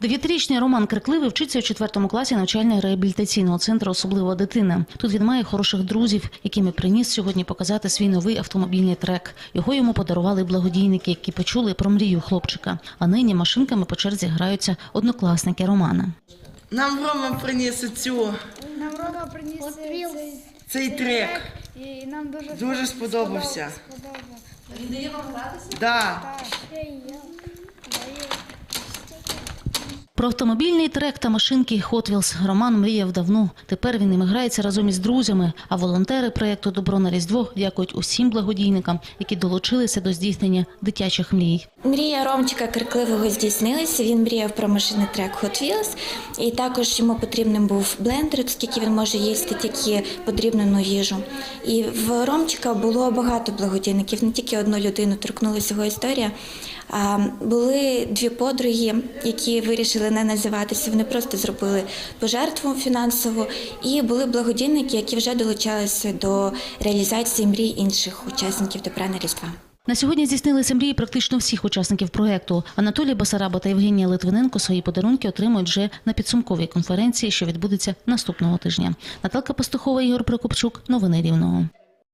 Дев'ятирічний Роман Крикливий вчиться у четвертому класі навчально-реабілітаційного центру Особлива дитина. Тут він має хороших друзів, якими приніс сьогодні показати свій новий автомобільний трек. Його йому подарували благодійники, які почули про мрію хлопчика. А нині машинками по черзі граються однокласники Романа. Нам Рома приніс цю, Нам Рома приніс цей, цей трек. і нам дуже, Дуже сподобався. сподобався. Він дає вам гратися? Да. Так. Про автомобільний трек та машинки Hot Wheels Роман мріяв давно. Тепер він ними грається разом із друзями. А волонтери проєкту Добро на Різдво дякують усім благодійникам, які долучилися до здійснення дитячих мрій. Мрія Ромчика Крикливого здійснилася. Він мріяв про машинний трек Hot Wheels, і також йому потрібним був блендер, оскільки він може їсти тільки подрібнену їжу. І в Ромчика було багато благодійників, не тільки одну людину торкнулася його історія. А були дві подруги, які вирішили не називатися. Вони просто зробили пожертву фінансову. І були благодійники, які вже долучалися до реалізації мрій інших учасників добра на Різдва. На сьогодні здійснилися мрії практично всіх учасників проєкту. Анатолій Басараба та Євгенія Литвиненко свої подарунки отримують вже на підсумковій конференції, що відбудеться наступного тижня. Наталка Пастухова, Ігор Прокопчук. Новини Рівного.